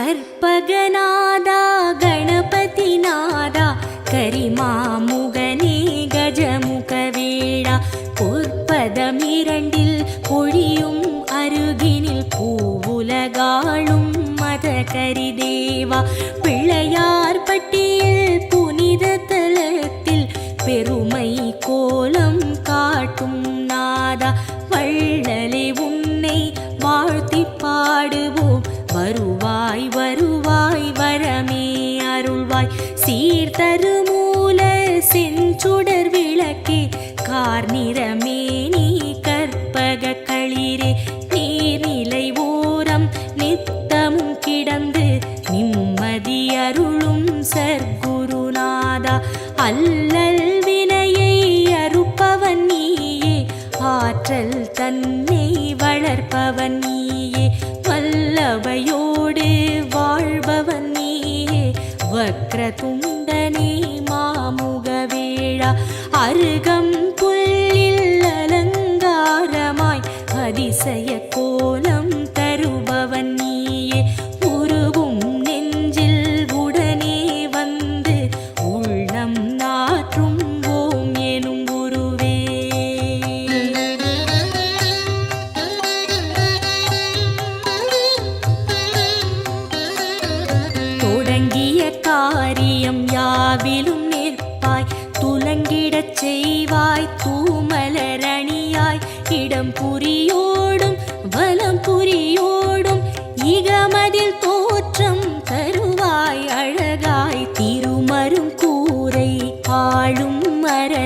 கற்பகநாதா கணபதிநாதா கரிமாமுகனே கஜமுகவேடா பொற்பதமிரண்டில் பொழியும் அருகினில் பூவுலகாளும் மத கரிதேவா கற்பார் நிறமேனி கற்பக களிரே நீர்நிலை ஓரம் நித்தமும் கிடந்து நிம்மதியருளும் சர்க்குருநாதா. அல்லல் வினையை அறுப்பவன் நீயே ஆற்றல் தன்னை வளர்ப்பவன் நீ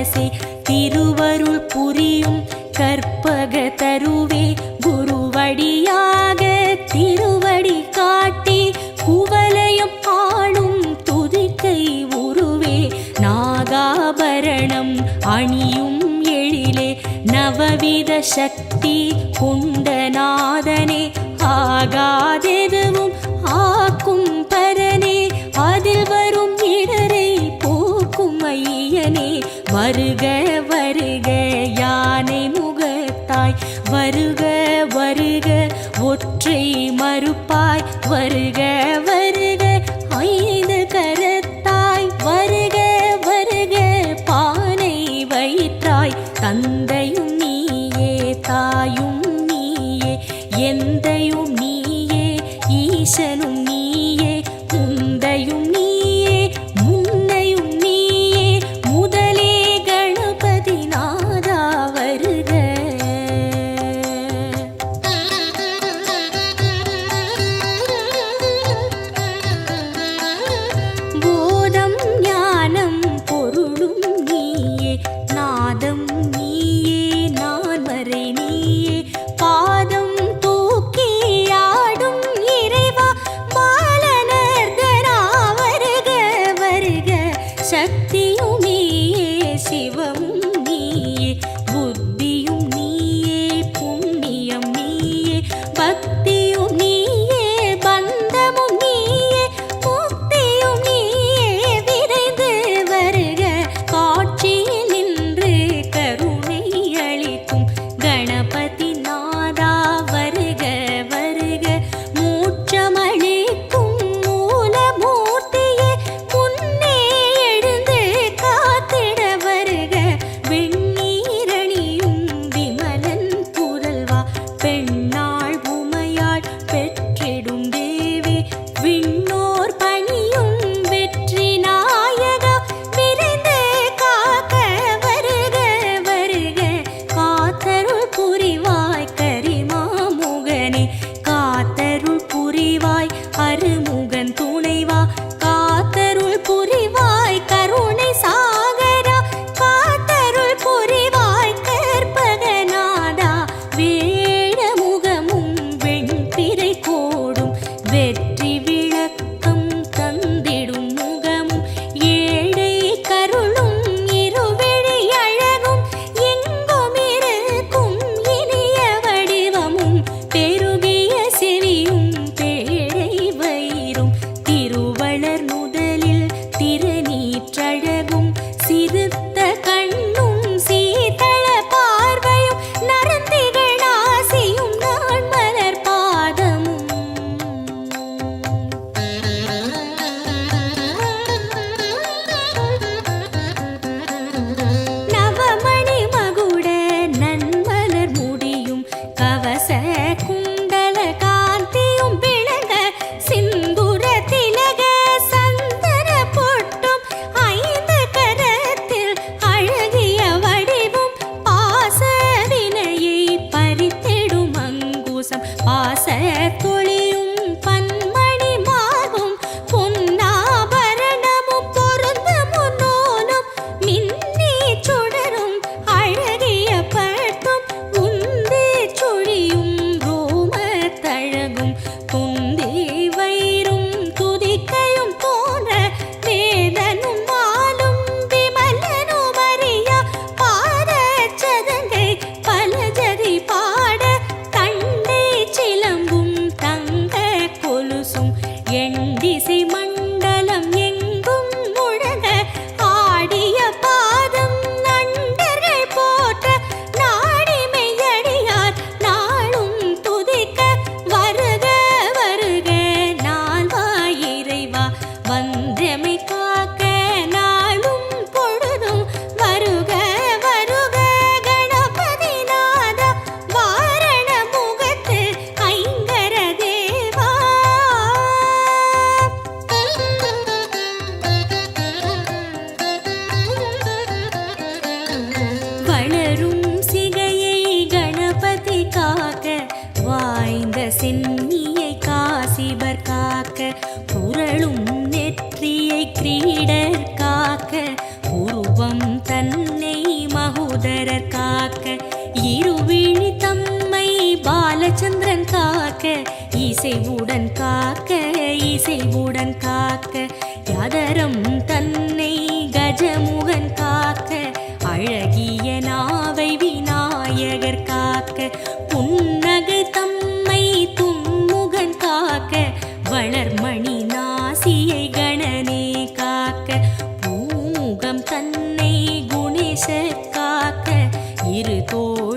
அரசே திருவருள் புரியும் கற்பக தருவே. குருவடியாக திருவடி காட்டி குவலயம் ஆளும் துதிக்கை உருவே. நாகாபரணம் அணியும் எழிலே நவவித சக்தி குண்டநாதனே. ஆகாத en তীরে তোর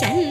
sanh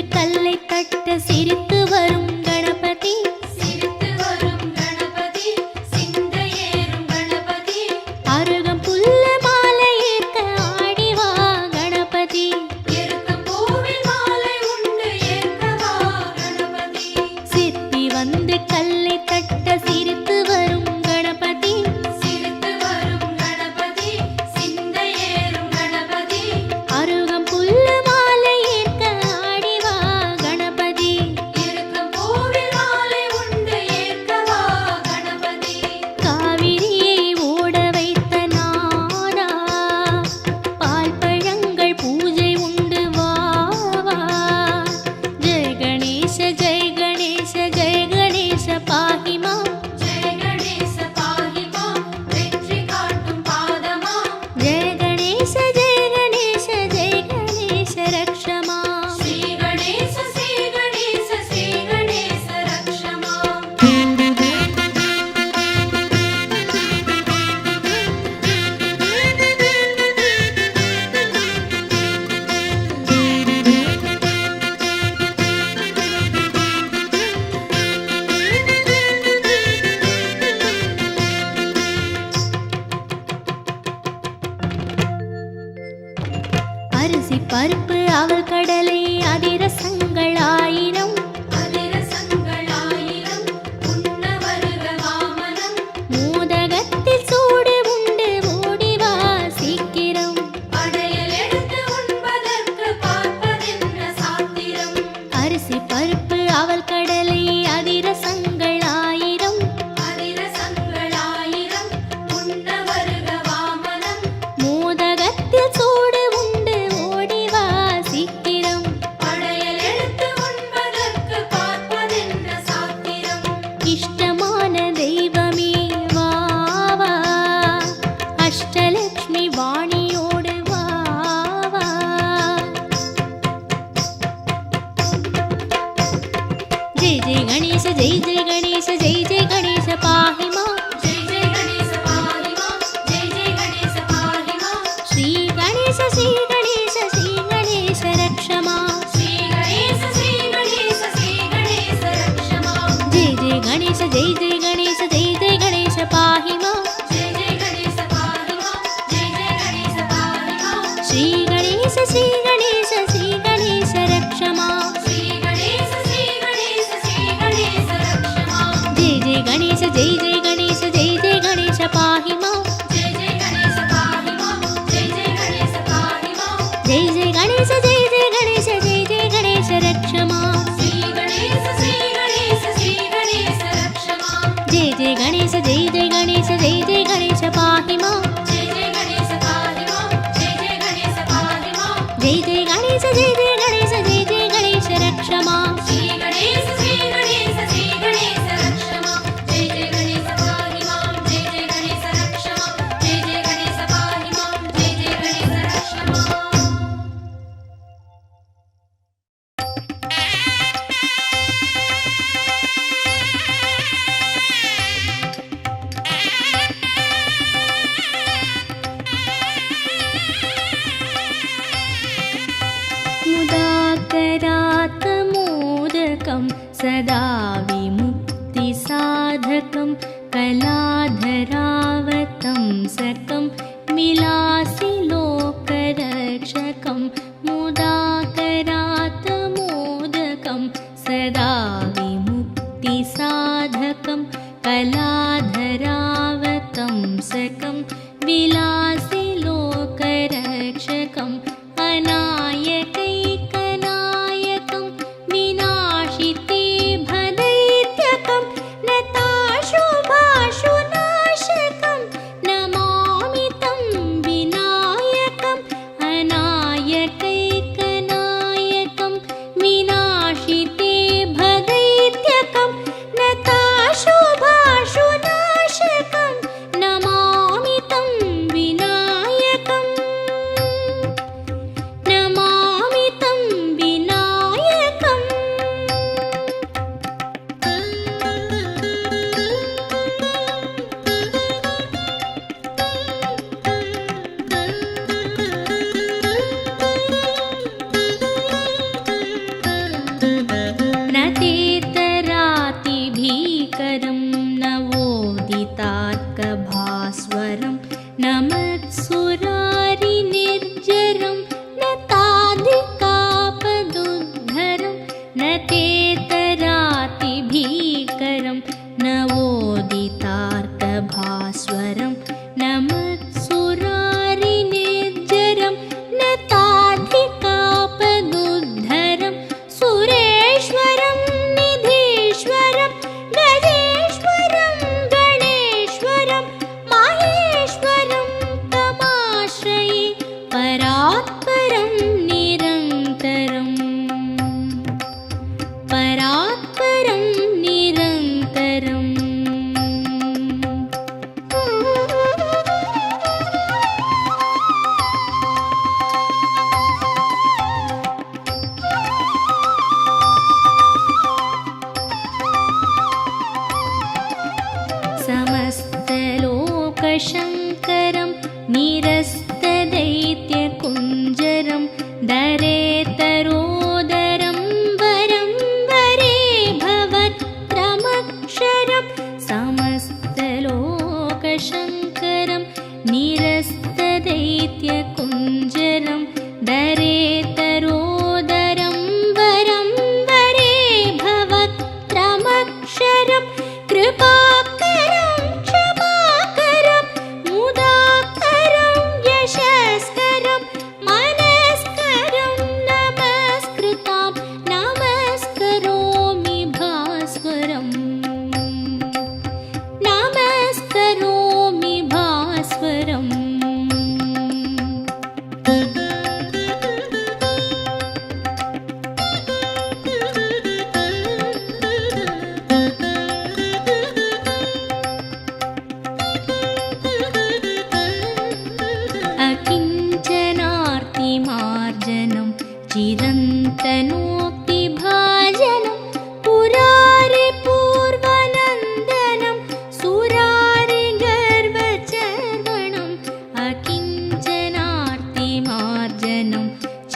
கல்லை தட்ட சிரித்த मुदाकरात्मोदकं सदा विमुक्तिसाधकं कलाधरावतं सकं मिलासि लोकरक्षकं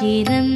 ചിരം